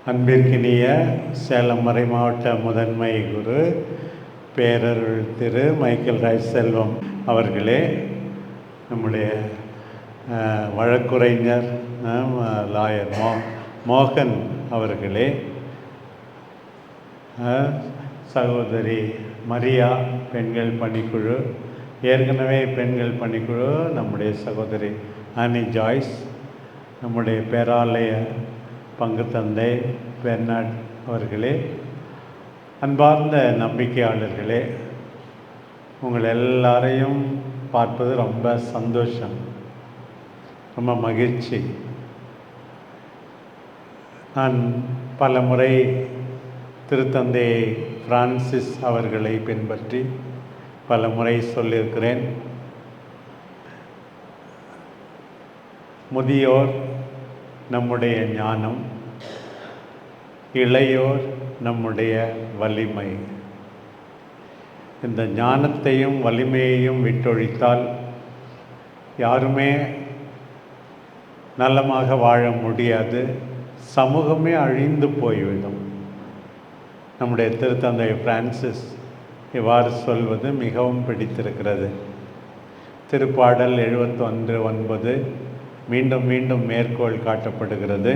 அன்பிற்கினிய சேலம் மறை மாவட்ட முதன்மை குரு பேரருள் திரு மைக்கேல் ராய் செல்வம் அவர்களே நம்முடைய வழக்குரைஞர் லாயர் மோ மோகன் அவர்களே சகோதரி மரியா பெண்கள் பணிக்குழு ஏற்கனவே பெண்கள் பணிக்குழு நம்முடைய சகோதரி ஆனி ஜாய்ஸ் நம்முடைய பேராலய பங்கு தந்தை பெர்னாட் அவர்களே அன்பார்ந்த நம்பிக்கையாளர்களே உங்கள் எல்லாரையும் பார்ப்பது ரொம்ப சந்தோஷம் ரொம்ப மகிழ்ச்சி. நான் பல முறை திருத்தந்தை பிரான்சிஸ் அவர்களை பின்பற்றி பல முறை சொல்லியிருக்கிறேன். முதியோர் நம்முடைய ஞானம். இளையோர் நம்முடைய வலிமை. இந்த ஞானத்தையும் வலிமையையும் விட்டொழித்தால் யாருமே நலமாக வாழ முடியாது. சமூகமே அழிந்து போய்விடும். நம்முடைய திருத்தந்தை பிரான்சிஸ் இவ்வாறு சொல்வது மிகவும் பிடித்திருக்கிறது. திருப்பாடல் எழுபத்தொன்று ஒன்பது மீண்டும் மீண்டும் மேற்கோள் காட்டப்படுகிறது.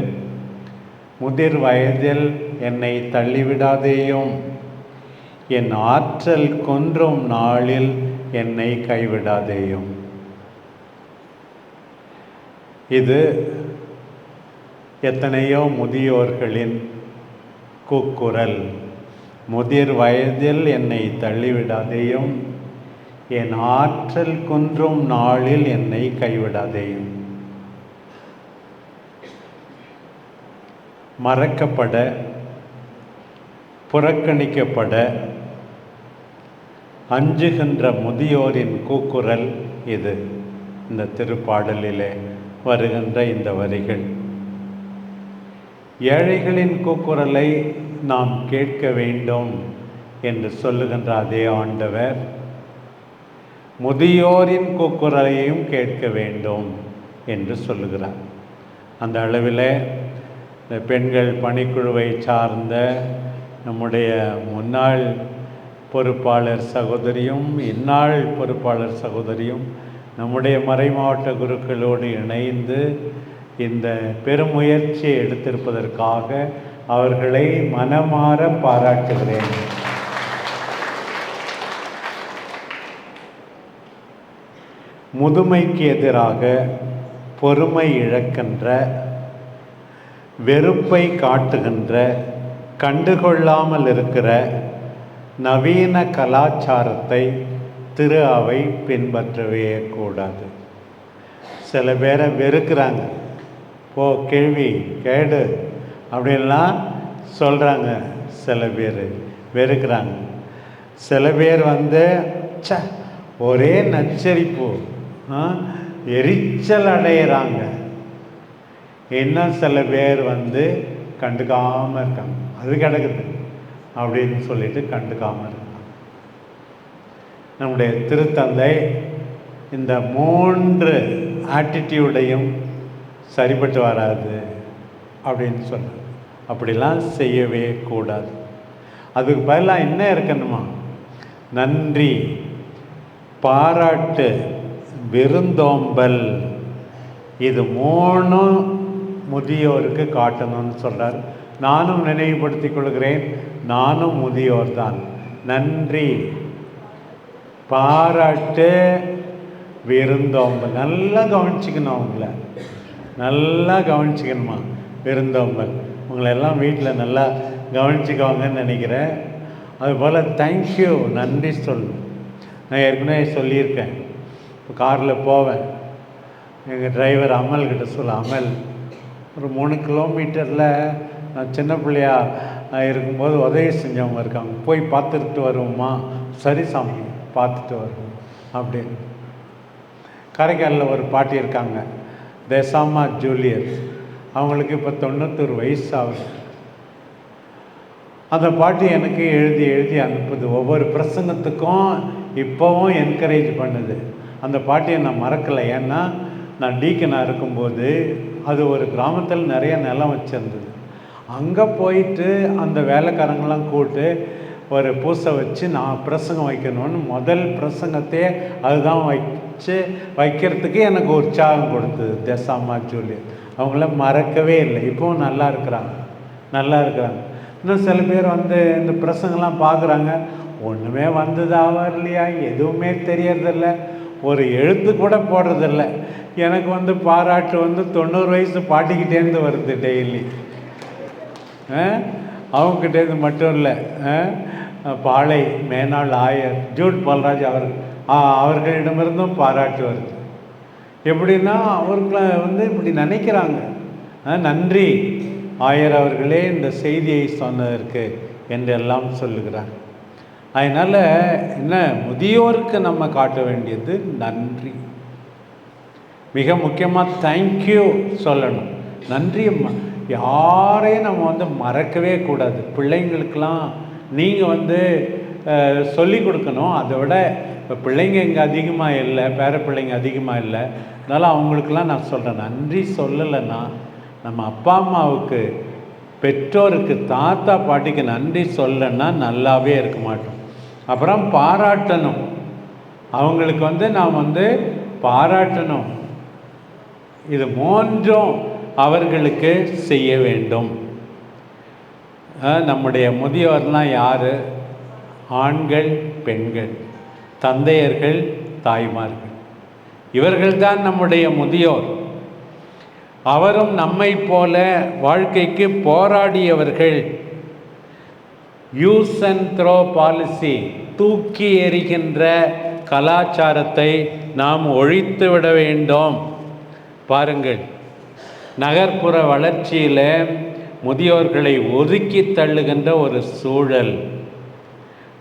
முதிர் வயதில் என்னை தள்ளிவிடாதேயும். என் ஆற்றல் கொன்றும் நாளில் என்னை கைவிடாதேயும். இது எத்தனையோ முதியோர்களின் கூக்குரல். முதிர் வயதில் என்னை தள்ளிவிடாதேயும். என் ஆற்றல் குன்றும் நாளில் என்னை கைவிடாதேயும். மறக்கப்பட புறக்கணிக்கப்பட அஞ்சுகின்ற முதியோரின் கூக்குரல் இது. இந்த திருப்பாடலிலே வருகின்ற இந்த வரிகள். ஏழைகளின் கூக்குரலை நாம் கேட்க வேண்டும் என்று சொல்லுகின்ற அதே ஆண்டவர் முதியோரின் கூக்குரலையும் கேட்க வேண்டும் என்று சொல்லுகிறார். அந்த அளவில் இந்த பெண்கள் பணிக்குழுவை சார்ந்த நம்முடைய முன்னாள் பொறுப்பாளர் சகோதரியும் இந்நாள் பொறுப்பாளர் சகோதரியும் நம்முடைய மறைமாவட்ட குருக்களோடு இணைந்து இந்த பெருமுயற்சியை எடுத்திருப்பதற்காக அவர்களை மனமாற பாராட்டுகிறேன். முதுமைக்கு எதிராக பொறுமை இழக்கின்ற வெறுப்பை காட்டுகின்ற கண்டுகொள்ளாமல் இருக்கிற நவீன கலாச்சாரத்தை திரு அவை பின்பற்றவே கூடாது. சில பேரை வெறுக்கிறாங்க. போ கேள்வி கேடு அப்படின்லாம் சொல்கிறாங்க சில பேர். வெறுக்கிறாங்க. சில பேர் வந்து ச்ச ஒரே நச்சரிப்பு. ஆ, எரிச்சல் அடையிறாங்க. இன்னும் சில பேர் வந்து கண்டுக்காமல் இருக்காங்க. அது கிடக்குது. அப்படின்னு சொல்லிட்டு கண்டுக்காமல் இருக்காங்க. நம்முடைய திருத்தந்தை இந்த மூன்று ஆட்டிடியூடையும் சரிப்பட்டு வராது அப்படின்னு சொன்னார். அப்படிலாம் செய்யவே கூடாது. அதுக்கு பதிலாக என்ன இருக்கணுமா? நன்றி பாராட்டு விருந்தோம்பல். இது மூணும் முதியோருக்கு காட்டணும்னு சொல்கிறார் நானும் நினைவுபடுத்திக் கொள்கிறேன் நானும் முதியோர் தான் நன்றி. பாராட்டு விருந்தோம்பல் நல்லா கவனிச்சிக்கணும் அவங்கள. நல்லா கவனிச்சிக்கணுமா விருந்தோம்பல். உங்களெல்லாம் வீட்டில் நல்லா கவனிச்சுக்கோங்கன்னு நினைக்கிறேன். அதுபோல் தேங்க்யூ நன்றி சொல்லணும் நான் ஏற்கனவே சொல்லியிருக்கேன். இப்போ காரில் போவேன். எங்கள் டிரைவர் அமல்கிட்ட சொல்ல அமல். ஒரு மூணு கிலோமீட்டரில் நான் சின்ன பிள்ளையா இருக்கும்போது உதவி செஞ்சவங்க இருக்காங்க. போய் பார்த்துட்டு வருவோமா சரி சாமி பார்த்துட்டு வருவோம் அப்படின்னு. காரைக்காலில் ஒரு பாட்டி இருக்காங்க. தேசாமா ஜூலியர் அவங்களுக்கு இப்போ தொண்ணூத்தொரு வயசு ஆகுது. அந்த பாட்டி எனக்கு எழுதி எழுதி அனுப்புது. ஒவ்வொரு பிரசங்கத்துக்கும் இப்போவும் என்கரேஜ் பண்ணுது. அந்த பாட்டியை நான் மறக்கலை. ஏன்னா நான் டீக்கனாக இருக்கும்போது அது ஒரு கிராமத்தில் நிறைய நிலம் வச்சுருந்தது. அங்கே போயிட்டு அந்த வேலைக்காரங்களாம் கூப்பிட்டு ஒரு பூசை வச்சு நான் பிரசங்கம் வைக்கணும்னு முதல் பிரசங்கத்தையே அதுதான் வச்சு வைக்கிறதுக்கு எனக்கு உற்சாகம் கொடுத்தது. தெசாமா ஜூலி அவங்கள மறக்கவே இல்லை. இப்போவும் நல்லா இருக்கிறாங்க. நல்லா இருக்கிறாங்க. இன்னும் சில பேர் வந்து இந்த பிரசங்கெல்லாம் பார்க்குறாங்க. ஒன்றுமே வந்ததாவா இல்லையா எதுவுமே தெரியறதில்ல. ஒரு எழுத்து கூட போடுறதில்ல. எனக்கு வந்து பாராட்டு வந்து தொண்ணூறு வயசு பாட்டிக்கிட்டேருந்து வருது டெய்லி அவங்ககிட்டேருந்து மட்டும் இல்லை பாளை மேனாள் ஆயர் ஜூட் பால்ராஜ் அவர் அவர்களிடமிருந்தும் பாராட்டு வருது. எப்படின்னா அவர்களை வந்து இப்படி நினைக்கிறாங்க. ஆ, நன்றி. ஆயர் அவர்களே இந்த செய்தியை சொன்னதற்கு என்றெல்லாம் சொல்லுகிறார். அதனால் என்ன முதியோருக்கு நம்ம காட்ட வேண்டியது நன்றி. மிக முக்கியமாக தேங்க்யூ சொல்லணும். நன்றி ம- யாரையும் நம்ம வந்து மறக்கவே கூடாது. பிள்ளைங்களுக்கெல்லாம் நீங்கள் வந்து சொல்லி கொடுக்கணும். அதை விட இப்போ பிள்ளைங்க இங்கே அதிகமாக இல்லை பேர பிள்ளைங்க அதிகமாக இல்லை அதனால் அவங்களுக்கெல்லாம் நான் சொல்கிறேன் நன்றி சொல்லலைன்னா நம்ம அப்பா அம்மாவுக்கு பெற்றோருக்கு தாத்தா பாட்டிக்கு நன்றி சொல்லலைன்னா நல்லாவே இருக்க மாட்டோம். அப்புறம் பாராட்டணும். அவங்களுக்கு வந்து நாம் வந்து பாராட்டணும். இது மூன்றும் அவர்களுக்கு செய்ய வேண்டும். நம்முடைய முதியோர்லாம் யார்? ஆண்கள் பெண்கள் தந்தையர்கள் தாய்மார்கள். இவர்கள்தான் நம்முடைய முதியோர். அவரும் நம்மை போல வாழ்க்கைக்கு போராடியவர்கள். யூஸ் அண்ட் த்ரோ பாலிசி தூக்கி எறிகின்ற கலாச்சாரத்தை நாம் ஒழித்து விட வேண்டும். பாருங்கள். நகர்ப்புற வளர்ச்சியில் முதியோர்களை ஒதுக்கி தள்ளுகின்ற ஒரு சூழல்.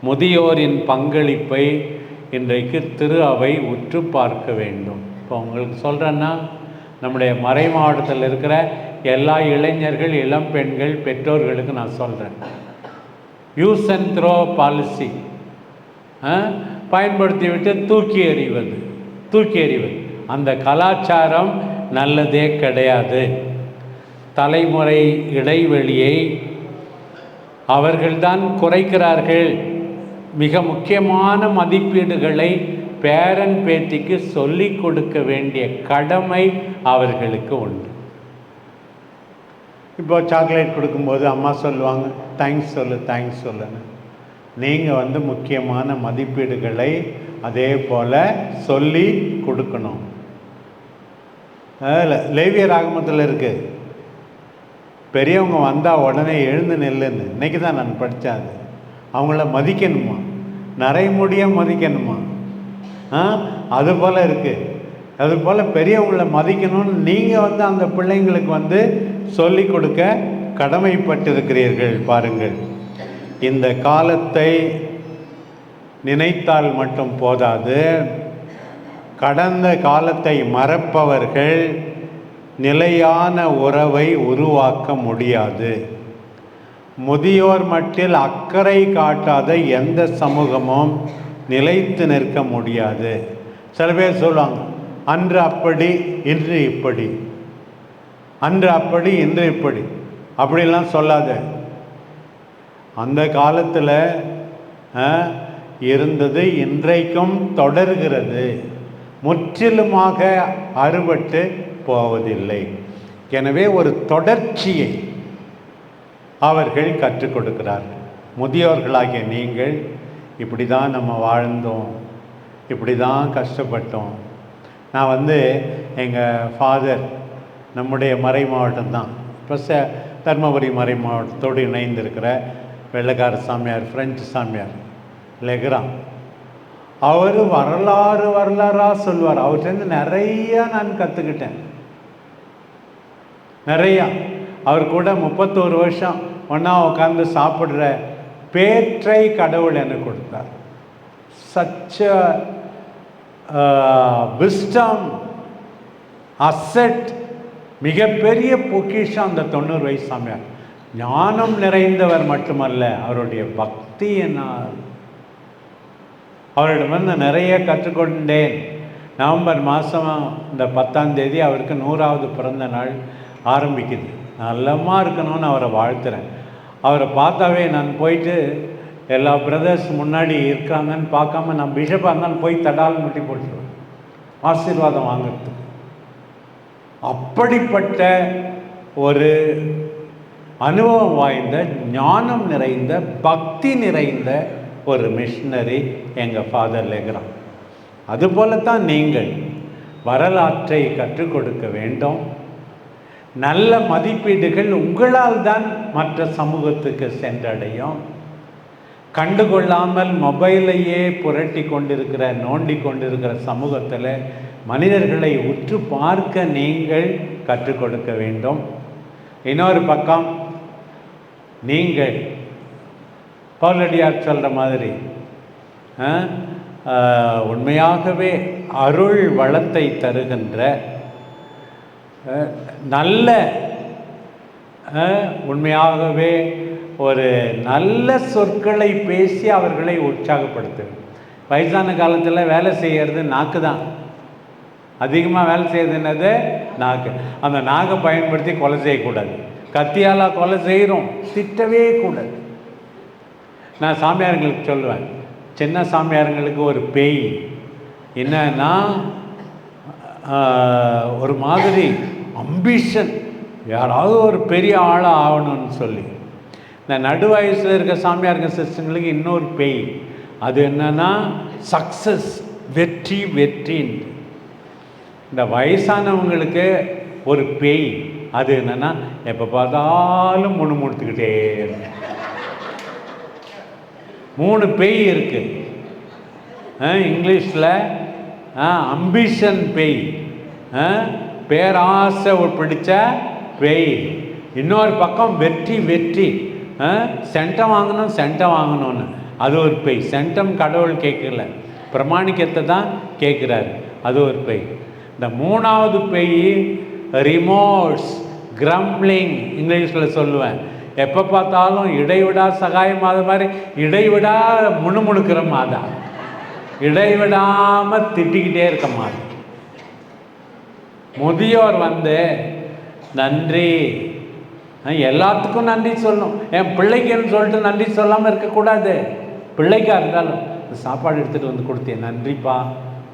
முதியோரின் பங்களிப்பை இன்றைக்கு திரு அவை உற்று பார்க்க வேண்டும். இப்போ உங்களுக்கு சொல்கிறேன்னா நம்முடைய மறை மாவட்டத்தில் இருக்கிற எல்லா இளைஞர்கள் இளம் பெண்கள் பெற்றோர்களுக்கு நான் சொல்கிறேன் யூஸ் அண்ட் த்ரோ பாலிசி பயன்படுத்திவிட்டு தூக்கி எறிவது. தூக்கி எறிவது. அந்த கலாச்சாரம் நல்லதே கிடையாது. தலைமுறை இடைவெளியை அவர்கள்தான் குறைக்கிறார்கள். மிக முக்கியமான மதிப்பீடுகளை பேரன் பேத்திக்கு சொல்லிக் கொடுக்க வேண்டிய கடமை அவர்களுக்கு உண்டு. இப்போ சாக்லேட் கொடுக்கும்போது அம்மா சொல்லுவாங்க தேங்க்ஸ் சொல்லு தேங்க்ஸ் சொல்லுன்னு. நீங்கள் வந்து முக்கியமான மதிப்பீடுகளை அதே போல் சொல்லி கொடுக்கணும். அதில் லேவிய ராகமத்தில் இருக்குது பெரியவங்க வந்தால் உடனே எழுந்து நில்லுன்னு. இன்னைக்கு தான் நான் படித்தேன் அது. அவங்கள மதிக்கணுமா? நரைமுடியாக மதிக்கணுமா? ஆ அது போல் இருக்குது அது போல் பெரியவங்களை மதிக்கணும்னு நீங்கள் வந்து அந்த பிள்ளைங்களுக்கு வந்து சொல்லிக் கொடுக்க கடமைப்பட்டிருக்கிறீர்கள் பாருங்கள். இந்த காலத்தை நினைத்தால் மட்டும் போதாது. கடந்த காலத்தை மறப்பவர்கள் நிலையான உறவை உருவாக்க முடியாது. முதியோர் மட்டில் அக்கறை காட்டாத எந்த சமூகமும் நிலைத்து நிற்க முடியாது. சில பேர் சொல்லுவாங்க அன்று அப்படி இன்று இப்படி. அன்று அப்படி இன்று இப்படி. அப்படிலாம் சொல்லாத. அந்த காலத்தில் இருந்தது இன்றைக்கும் தொடர்கிறது. முற்றிலுமாக அறுபட்டு போவதில்லை. எனவே ஒரு தொடர்ச்சியை அவர்கள் கற்றுக் கொடுக்கிறார்கள். முதியோர்களாகிய நீங்கள் இப்படி தான் நம்ம வாழ்ந்தோம். இப்படி தான் கஷ்டப்பட்டோம். நான் வந்து எங்கள் ஃபாதர் நம்முடைய மறை மாவட்டம் தான். இப்போ ச தர்மபுரி மறை மாவட்டத்தோடு இணைந்திருக்கிற வெள்ளக்கார சாமியார் ஃப்ரெஞ்சு சாமியார் லெக்ரான் அவர் வரலாறு வரலாறாக சொல்வார் அவர்கிட்ட நிறைய நான் கற்றுக்கிட்டேன் நிறையா. அவர் கூட முப்பத்தோரு வருஷம் ஒன்றா உட்காந்து சாப்பிட்ற பேற்றை கடவுள் எனக்கு கொடுத்தார். சச்ச விஸ்டம் அசட் மிகப்பெரிய பொக்கிஷம் அந்த தொண்ணூறு வயசு சாமியார். ஞானம் நிறைந்தவர் மட்டுமல்ல அவருடைய பக்தி என்ன அவரிடமிருந்து நிறைய கற்றுக்கொண்டேன். நவம்பர் மாதம் இந்த பத்தாம் தேதி அவருக்கு நூறாவது பிறந்த நாள் ஆரம்பிக்குது. நல்லமா இருக்கணும்னு அவரை வாழ்த்துறேன். அவரை பார்த்தாவே நான் போயிட்டு எல்லா பிரதர்ஸ் முன்னாடி இருக்காங்கன்னு பார்க்காம நான் பிஷப்பாக இருந்தாலும் போய் தடால் முட்டி போட்டுருவேன். ஆசீர்வாதம் வாங்குறதுக்கு. அப்படிப்பட்ட ஒரு அனுபவம் வாய்ந்த ஞானம் நிறைந்த பக்தி நிறைந்த ஒரு மிஷினரி எங்கள் ஃபாதர் லேகிறான் அதுபோலத்தான் நீங்கள் வரலாற்றை கற்றுக் கொடுக்க வேண்டும். நல்ல மதிப்பீடுகள் உங்களால் தான் மற்ற சமூகத்துக்கு சென்றடையும். கண்டுகொள்ளாமல் மொபைலையே புரட்டி கொண்டிருக்கிற நோண்டி கொண்டிருக்கிற சமூகத்தில் மனிதர்களை உற்று பார்க்க நீங்கள் கற்றுக் கொடுக்க வேண்டும். இன்னொரு பக்கம் நீங்கள் பாலடியார் சொல்கிற மாதிரி ஆ, உண்மையாகவே அருள் வளத்தை தருகின்ற நல்ல ஆ, உண்மையாகவே ஒரு நல்ல சொற்களை பேசி அவர்களை உற்சாகப்படுத்து வயசான காலத்தில் வேலை செய்கிறது நாக்கு தான். அதிகமாக வேலை செய்யறது என்னது? நாக்கு. அந்த நாக்கை பயன்படுத்தி கொலை செய்யக்கூடாது. கத்தியால் கொலை செய்கிறோம் திட்டவே கூடாது. நான் சாமியாருங்களுக்கு சொல்லுவேன். சின்ன சாமியாருங்களுக்கு ஒரு பேய். என்னன்னா ஒரு மாதிரி அம்பிஷன் யாராவது ஒரு பெரிய ஆளாக ஆகணும்னு சொல்லி. இந்த நடு வயசில் இருக்க சாமியாருங்க சிஸ்டங்களுக்கு இன்னொரு பேய். அது என்னன்னா சக்சஸ் வெற்றி வெற்றின்னு. இந்த வயசானவங்களுக்கு ஒரு பேய். அது என்னென்னா எப்போ பார்த்தாலும் முணுமுணுத்துக்கிட்டே இருக்கும். மூணு பேய் இருக்கு. இங்கிலீஷில் அம்பிஷன் பேய். ஆ, பேராசை பிடிச்ச பேய். இன்னொரு பக்கம் வெற்றி வெற்றி. ஆ, சென்டம் வாங்கணும் சென்டம் வாங்கணும்னு. அது ஒரு பேய். சென்டம் கடவுள் கேட்கல. பிரமாணிக்கத்தை தான் கேட்குறாரு. அது ஒரு பேய். இந்த மூணாவது பேய் ரிமோட்ஸ் கிரம்லிங் இங்கிலீஷில் சொல்லுவேன். எப்போ பார்த்தாலும் இடைவிடா சகாயம் அது மாதிரி இடைவிடா முணுமுணுக்கிற மாதா. இடைவிடாமல் திட்டிக்கிட்டே இருக்க மாதா. முதியோர் வந்து நன்றி. எல்லாத்துக்கும் நன்றி சொல்லணும். என் பிள்ளைக்குன்னு சொல்லிட்டு நன்றி சொல்லாமல் இருக்கக்கூடாது. பிள்ளைக்காக இருந்தாலும் சாப்பாடு எடுத்துகிட்டு வந்து கொடுத்தேன். நன்றிப்பா.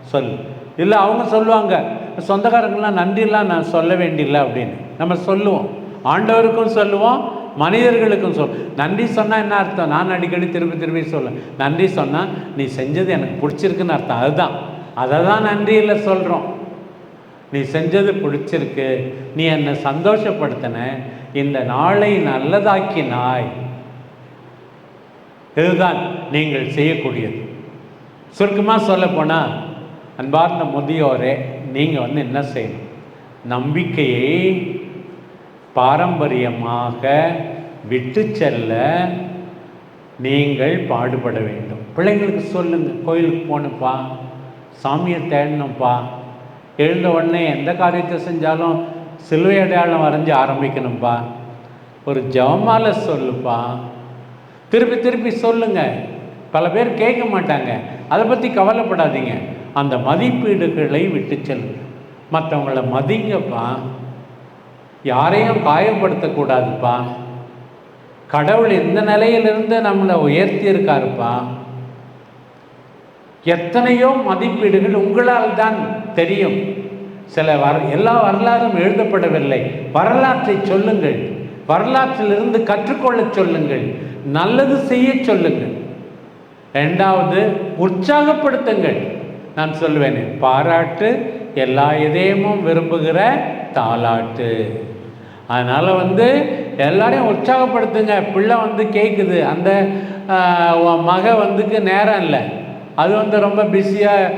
சொல். இல்லை அவங்க சொல்லுவாங்க சொந்தக்காரங்களாம் நன்றிலாம் நான் சொல்ல வேண்டியில்லை அப்படின்னு. நம்ம சொல்லுவோம். ஆண்டவருக்கும் சொல்லுவோம். மனிதர்களுக்கும் சொல். நன்றி சொன்னால் என்ன அர்த்தம்? நான் அடிக்கடி திரும்பி திரும்பி சொல்ல நன்றி சொன்னால் நீ செஞ்சது எனக்கு பிடிச்சிருக்குன்னு அர்த்தம். அதுதான். அதை தான் நன்றியில் சொல்கிறோம் நீ செஞ்சது பிடிச்சிருக்கு. நீ என்னை சந்தோஷப்படுத்தின. இந்த நாளை நல்லதாக்கினாய். இதுதான் நீங்கள் செய்யக்கூடியது. சுருக்கமாக சொல்ல போனால் அன்பார்ந்த முதியோரே நீங்கள் வந்து என்ன செய்யணும்? நம்பிக்கையை பாரம்பரியமாக விட்டு செல்ல நீங்கள் பாடுபட வேண்டும். பிள்ளைங்களுக்கு சொல்லுங்கள் கோயிலுக்கு போகணும்ப்பா சாமியை தேடணும்ப்பா எழுந்த உடனே எந்த காரியத்தை செஞ்சாலும் சிலுவை அடையாளம் வரைஞ்சி ஆரம்பிக்கணும்ப்பா ஒரு ஜவமால சொல்லுப்பா. திருப்பி திருப்பி சொல்லுங்கள் பல பேர் கேட்க மாட்டாங்க. அதை பற்றி கவலைப்படாதீங்க. அந்த மதிப்பீடுகளை விட்டு செல்லுங்க. மற்றவங்கள மதிங்கப்பா. யாரையும் காயப்படுத்தக்கூடாதுப்பா. கடவுள் எந்த நிலையிலிருந்து நம்மளை உயர்த்தி இருக்காருப்பா எத்தனையோ மதிப்பீடுகள் உங்களால் தான் தெரியும். சில வர எல்லா வரலாறும் எழுதப்படவில்லை. வரலாற்றை சொல்லுங்கள். வரலாற்றிலிருந்து கற்றுக்கொள்ளச் சொல்லுங்கள். நல்லது செய்ய சொல்லுங்கள். ரெண்டாவது உற்சாகப்படுத்துங்கள். நான் சொல்லுவேன் பாராட்டு எல்லா இதயமும் விரும்புகிற தாலாட்டு அதனால் வந்து எல்லாரையும் உற்சாகப்படுத்துங்க. பிள்ளை வந்து கேட்குது அந்த மக வந்துக்கு நேரம் இல்லை. அது வந்து ரொம்ப பிஸியாக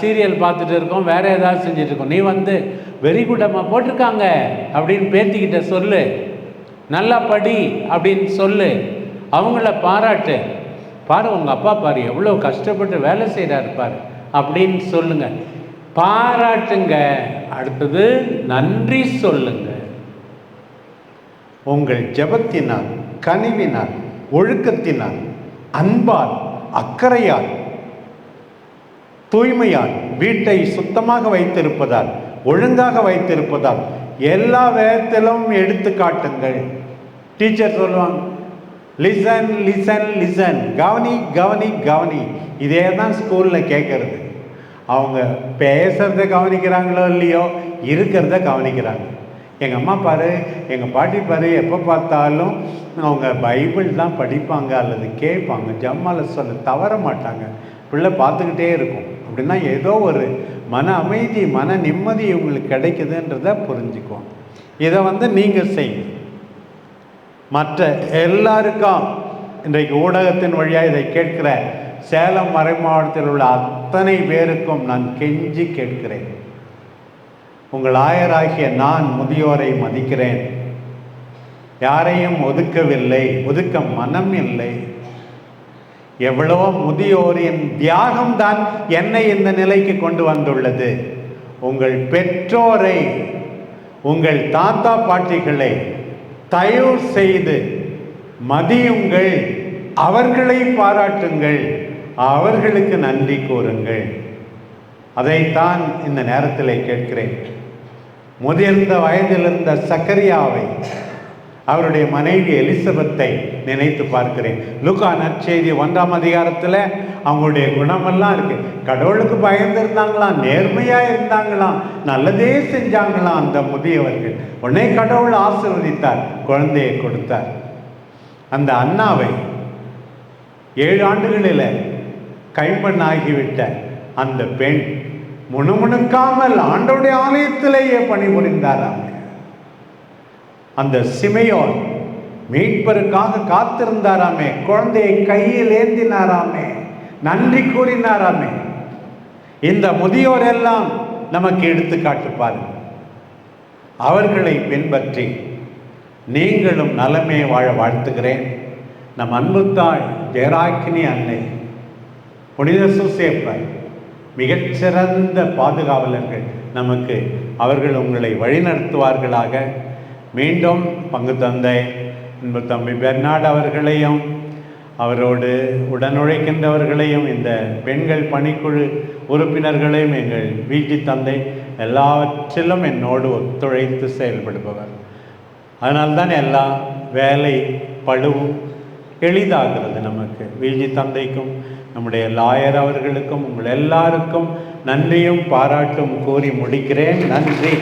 சீரியல் பார்த்துட்டு இருக்கோம். வேறு ஏதாவது செஞ்சுட்டு இருக்கோம் நீ வந்து வெரி குட் அம்மா போட்டிருக்காங்க அப்படின்னு பேத்திக்கிட்ட சொல்லு. நல்லா படி அப்படின்னு சொல்லு. அவங்கள பாராட்டு. பாரு உங்கள் அப்பா பாரு எவ்வளோ கஷ்டப்பட்டு வேலை செய்கிறாரு பாரு. அப்படின்னு சொல்லுங்கள் பாராட்டுங்க. அடுத்தது நன்றி சொல்லுங்கள் உங்கள் ஜபத்தினால் கனிவினால் ஒழுக்கத்தினால் அன்பால் அக்கறையால் தூய்மையால் வீட்டை சுத்தமாக வைத்திருப்பதால் ஒழுங்காக வைத்திருப்பதால் எல்லா விதத்திலும் எடுத்து காட்டுங்கள். டீச்சர் சொல்லுவாங்க லிசன் லிசன் லிசன் கவனி கவனி கவனி. இதே தான் ஸ்கூலில் கேட்குறது. அவங்க பேசுறத கவனிக்கிறாங்களோ இல்லையோ இருக்கிறத கவனிக்கிறாங்க. எங்கள் அம்மா பாரு எங்கள் பாட்டி பாரு எப்போ பார்த்தாலும் அவங்க பைபிள் தான் படிப்பாங்க அல்லது கேட்பாங்க. ஜம்மால சொல்ல தவற மாட்டாங்க. பிள்ளை பார்த்துக்கிட்டே இருக்கும். அப்படின்னா ஏதோ ஒரு மன அமைதி மன நிம்மதி உங்களுக்கு கிடைக்குதுன்றத புரிஞ்சுக்குவோம் இதை வந்து நீங்கள் செய்யுங்க மற்ற எல்லாருக்கும் இன்றைக்கு ஊடகத்தின் வழியாக இதை கேட்கிற சேலம் மறை மாவட்டத்தில் உள்ள அத்தனை பேருக்கும் நான் கெஞ்சி கேட்கிறேன். உங்கள் ஆயராகிய நான் முதியோரை மதிக்கிறேன். யாரையும் ஒதுக்கவில்லை ஒதுக்க மனம் இல்லை. எவ்வளவோ முதியோரின் தியாகம்தான் என்னை இந்த நிலைக்கு கொண்டு வந்துள்ளது. உங்கள் பெற்றோரை உங்கள் தாத்தா பாட்டிகளை தயவு செய்து மதியுங்கள் அவர்களை பாராட்டுங்கள் அவர்களுக்கு நன்றி கூறுங்கள். அதைத்தான் இந்த நேரத்தில் கேட்கிறேன். முதிர்ந்த வயதிலிருந்த சக்கரியாவை அவருடைய மனைவி எலிசபெத்தை நினைத்து பார்க்கிறேன். லுகா நற்செய்தி ஒன்றாம் அதிகாரத்தில் அவங்களுடைய குணமெல்லாம் இருக்கு. கடவுளுக்கு பயந்து இருந்தாங்களாம் நேர்மையா இருந்தாங்களாம் நல்லதே செஞ்சாங்களாம் அந்த முதியவர்கள். உடனே கடவுள் ஆசிர்வதித்தார் குழந்தையை கொடுத்தார். அந்த அண்ணாவை ஏழு ஆண்டுகளில் கைம்பெண்ணாகிவிட்ட அந்த பெண் முணுமுணுக்காமல் ஆண்டோடைய ஆலயத்திலேயே பணிபுரிந்தாராம் அந்த சிமையோன் மீட்பருக்காக காத்திருந்தாராமே குழந்தையை கையில் ஏந்தினாராமே நன்றி கூறினாராமே இந்த முதியோர் எல்லாம் நமக்கு எடுத்துக்காட்டு பாருங்க அவர்களை பின்பற்றி நீங்களும் நலமே வாழ வாழ்த்துகிறேன். நம் அன்புத்தாள் ஜெயராக்கினி அன்னை புனித சுசேப்பன் மிகச்சிறந்த பாதுகாவலர்கள் நமக்கு அவர்கள் உங்களை வழிநடத்துவார்களாக. மீண்டும் பங்கு தந்தை அன்பு தம்பி பெர்னாட் அவர்களையும் அவரோடு உடனுழைக்கின்றவர்களையும் இந்த பெண்கள் பணிக்குழு உறுப்பினர்களையும் எங்கள் வீட்டு தந்தை எல்லாவற்றிலும் என்னோடு ஒத்துழைத்து செயல்படுபவர். அதனால்தான் எல்லா வேலை பழுவும் எளிதாகிறது நமக்கு. வீழ்ச்சி தந்தைக்கும் நம்முடைய லாயர் அவர்களுக்கும் உங்கள் எல்லாருக்கும் நன்றியும் பாராட்டும் கூறி முடிக்கிறேன். நன்றி.